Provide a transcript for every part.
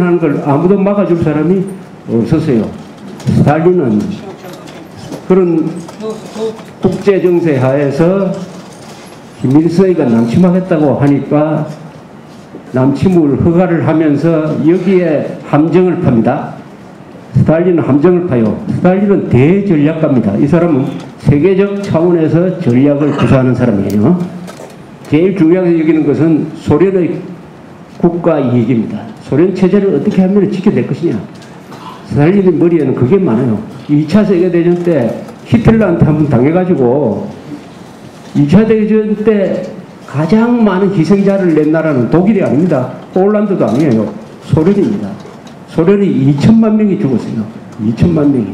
하는 걸 아무도 막아줄 사람이 없었어요. 스탈린은 그런 국제 정세 하에서 김일성이가 남침하겠다고 하니까 남침을 허가를 하면서 여기에 함정을 팝니다. 스탈린은 함정을 파요. 스탈린은 대전략가입니다. 이 사람은 세계적 차원에서 전략을 구사하는 사람이에요. 제일 중요하게 여기는 것은 소련의 국가 이익입니다. 소련 체제를 어떻게 하면 지켜낼 것이냐. 스탈린의 머리에는 그게 많아요. 2차 세계대전 때 히틀러한테 한번 당해가지고 2차 대전 때 가장 많은 희생자를 낸 나라는 독일이 아닙니다. 폴란드도 아니에요. 소련입니다. 소련이 2천만 명이 죽었어요. 2천만 명이.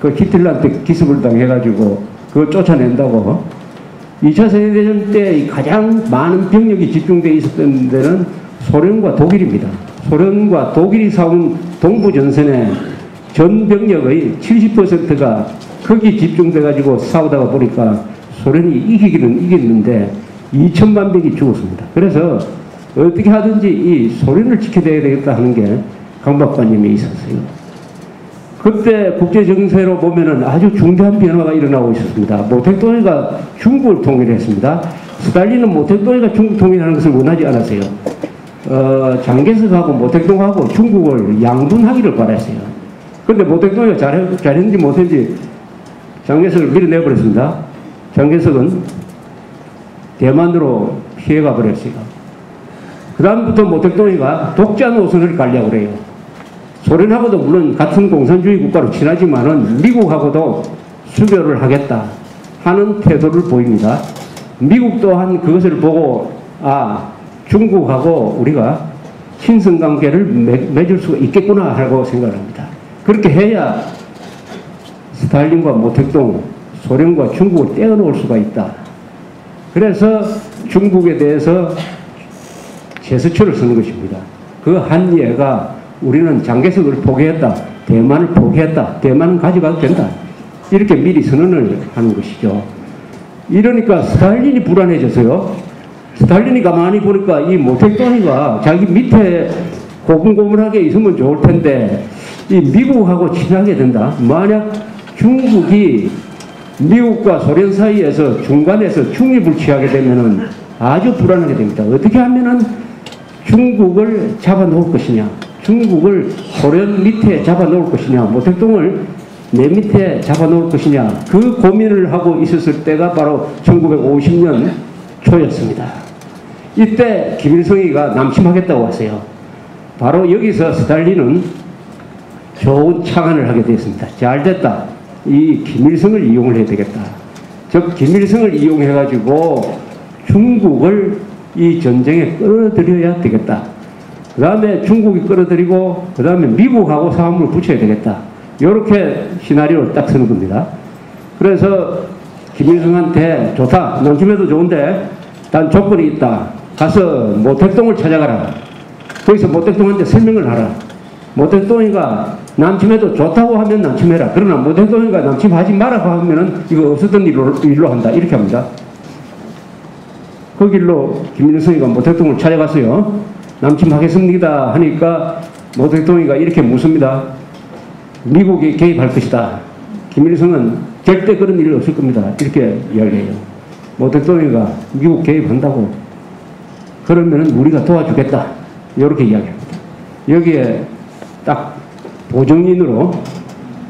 그 히틀러한테 기습을 당해가지고 그걸 쫓아낸다고. 2차 세계대전 때 가장 많은 병력이 집중되어 있었던 데는 소련과 독일입니다. 소련과 독일이 싸운 동부전선의 전 병력의 70%가 거기 집중돼가지고 싸우다가 보니까 소련이 이기기는 이겼는데 2천만 명이 죽었습니다. 그래서 어떻게 하든지 이 소련을 지켜내야 되겠다 하는 게 강박관념이 있었어요. 그때 국제 정세로 보면은 아주 중대한 변화가 일어나고 있었습니다. 모택동해가 중국을 통일했습니다. 스탈린은 모택동해가 중국 통일하는 것을 원하지 않았어요. 어, 장개석하고 모택동하고 중국을 양분하기를 바랐어요. 그런데 모택동해가 잘, 잘했는지 못했는지 장개석을 밀어내버렸습니다. 장개석은 대만으로 피해가 버렸어요. 그 다음부터 모택동해가 독자 노선을 가려고 그래요. 소련하고도 물론 같은 공산주의 국가로 친하지만은 미국하고도 수교를 하겠다 하는 태도를 보입니다. 미국 또한 그것을 보고 아 중국하고 우리가 친선 관계를 맺을 수가 있겠구나 하고 생각합니다. 그렇게 해야 스탈린과 모택동, 소련과 중국을 떼어놓을 수가 있다. 그래서 중국에 대해서 제스처를 쓰는 것입니다. 그 한 예가 우리는 장개석을 포기했다. 대만을 포기했다. 대만은 가져가도 된다. 이렇게 미리 선언을 하는 것이죠. 이러니까 스탈린이 불안해졌어요. 스탈린이 가만히 보니까 이 모택동이가 자기 밑에 고분고분하게 있으면 좋을 텐데 이 미국하고 친하게 된다. 만약 중국이 미국과 소련 사이에서 중간에서 중립을 취하게 되면은 아주 불안하게 됩니다. 어떻게 하면은 중국을 잡아놓을 것이냐. 중국을 소련 밑에 잡아놓을 것이냐, 모택동을 내 밑에 잡아놓을 것이냐, 그 고민을 하고 있었을 때가 바로 1950년 초였습니다. 이때 김일성이가 남침하겠다고 하세요. 바로 여기서 스탈린은 좋은 창안을 하게 되었습니다. 잘 됐다. 이 김일성을 이용을 해야 되겠다. 즉, 김일성을 이용해 가지고 중국을 이 전쟁에 끌어들여야 되겠다. 그 다음에 중국이 끌어들이고 그 다음에 미국하고 싸움을 붙여야 되겠다. 이렇게 시나리오를 딱 쓰는 겁니다. 그래서 김일성한테 좋다. 남침해도 좋은데 단 조건이 있다. 가서 모택동을 찾아가라. 거기서 모택동한테 설명을 하라. 모택동이가 남침해도 좋다고 하면 남침해라. 그러나 모택동이가 남침하지 말라고 하면은 이거 없었던 일로, 일로 한다. 이렇게 합니다. 그 길로 김일성이가 모택동을 찾아갔어요. 남침하겠습니다 하니까 모택동이가 이렇게 묻습니다. 미국이 개입할 것이다. 김일성은 절대 그런 일 없을 겁니다. 이렇게 이야기해요. 모택동이가 미국 개입한다고 그러면 우리가 도와주겠다. 이렇게 이야기합니다. 여기에 딱 보정인으로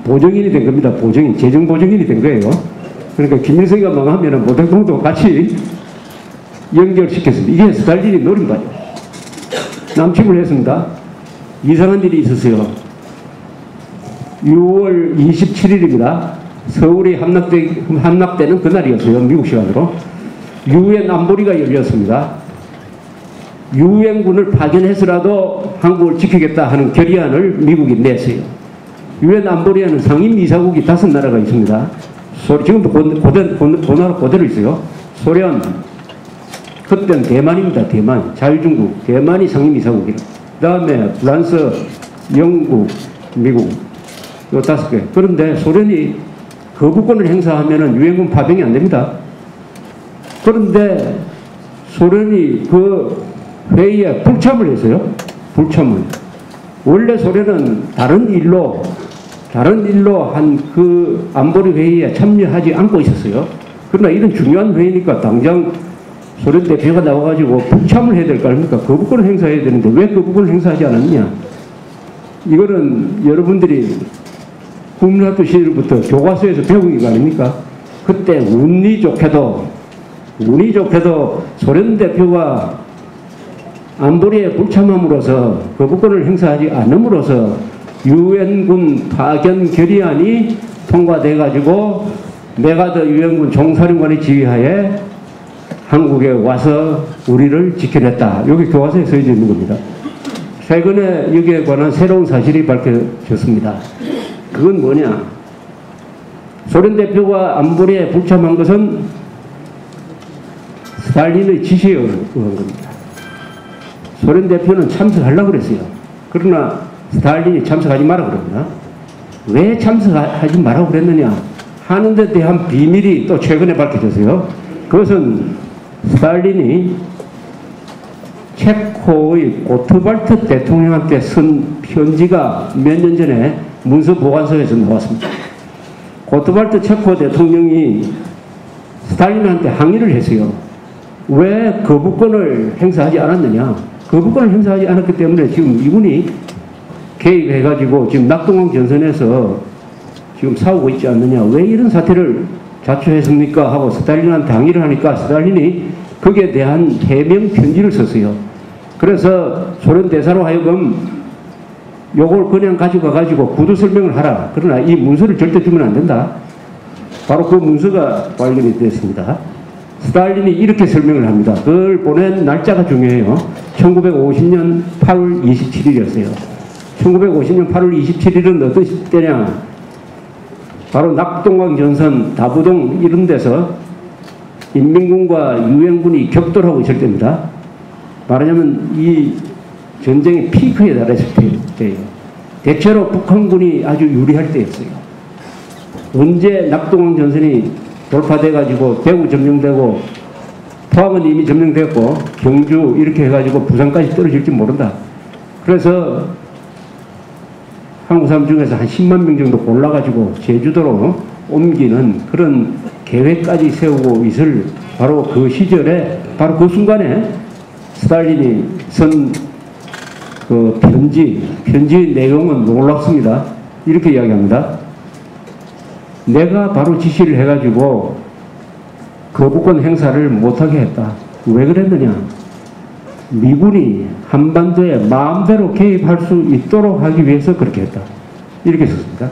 보정인이 된 겁니다. 보정인, 재정 보정인이 된 거예요. 그러니까 김일성이가 망하면 모택동도 같이 연결시켰습니다. 이게 스탈린이 노린 거죠. 남침을 했습니다. 이상한 일이 있었어요. 6월 27일입니다. 서울이 함락되, 함락되는 그날이었어요. 미국 시간으로. 유엔 안보리가 열렸습니다. 유엔군을 파견해서라도 한국을 지키겠다 하는 결의안을 미국이 냈어요. 유엔 안보리에는 상임이사국이 다섯 나라가 있습니다. 소, 지금도 고대, 고대, 고대로 있어요. 소련, 그때는 대만입니다. 대만. 자유중국. 대만이 상임이사국이라. 그 다음에 프랑스, 영국, 미국. 요 다섯 개. 그런데 소련이 거부권을 행사하면은 유엔군 파병이 안 됩니다. 그런데 소련이 그 회의에 불참을 했어요. 불참을. 원래 소련은 다른 일로 다른 일로 한 그 안보리 회의에 참여하지 않고 있었어요. 그러나 이런 중요한 회의니까 당장 소련 대표가 나와가지고 불참을 해야 될 거 아닙니까? 거부권을 행사해야 되는데 왜 거부권을 행사하지 않았느냐? 이거는 여러분들이 국민학교 시절부터 교과서에서 배운 게 아닙니까? 그때 운이 좋게도 운이 좋게도 소련 대표가 안보리에 불참함으로써 거부권을 행사하지 않음으로써 유엔군 파견 결의안이 통과돼 가지고 메가더 유엔군 종사령관의 지휘하에 한국에 와서 우리를 지켜냈다. 여기 교과서에 써져 있는 겁니다. 최근에 여기에 관한 새로운 사실이 밝혀졌습니다. 그건 뭐냐? 소련 대표가 안보리에 불참한 것은 스탈린의 지시에 의한 겁니다. 소련 대표는 참석하려고 그랬어요. 그러나 스탈린이 참석하지 마라 그럽니다. 왜 참석하지 마라고 그랬느냐? 하는 데 대한 비밀이 또 최근에 밝혀졌어요. 그것은 스탈린이 체코의 고트발트 대통령한테 쓴 편지가 몇 년 전에 문서 보관소에서 나왔습니다. 고트발트 체코 대통령이 스탈린한테 항의를 했어요. 왜 거부권을 행사하지 않았느냐? 거부권을 행사하지 않았기 때문에 지금 이분이 개입해가지고 지금 낙동강 전선에서 지금 싸우고 있지 않느냐. 왜 이런 사태를 자초했습니까? 하고 스탈린한테 항의를 하니까 스탈린이 거기에 대한 해명 편지를 썼어요. 그래서 소련 대사로 하여금 요걸 그냥 가지고 가지고 구두 설명을 하라. 그러나 이 문서를 절대 주면 안 된다. 바로 그 문서가 발견이 됐습니다. 스탈린이 이렇게 설명을 합니다. 그걸 보낸 날짜가 중요해요. 1950년 8월 27일이었어요. 1950년 8월 27일은 어떤 때냐? 바로 낙동강 전선 다부동 이런 데서 인민군과 유엔군이 격돌하고 있을 때입니다. 말하자면 이 전쟁의 피크에 달했을 때예요. 대체로 북한군이 아주 유리할 때였어요. 언제 낙동강 전선이 돌파돼 가지고 대구 점령되고 포항은 이미 점령됐고 경주 이렇게 해가지고 부산까지 떨어질지 모른다. 그래서 한국 사람 중에서 한 10만 명 정도 골라가지고 제주도로 옮기는 그런 계획까지 세우고 있을 바로 그 시절에 바로 그 순간에 스탈린이 쓴 그 편지, 편지 내용은 놀랍습니다. 이렇게 이야기합니다. 내가 바로 지시를 해가지고 거부권 행사를 못하게 했다. 왜 그랬느냐? 미군이 한반도에 마음대로 개입할 수 있도록 하기 위해서 그렇게 했다. 이렇게 썼습니다.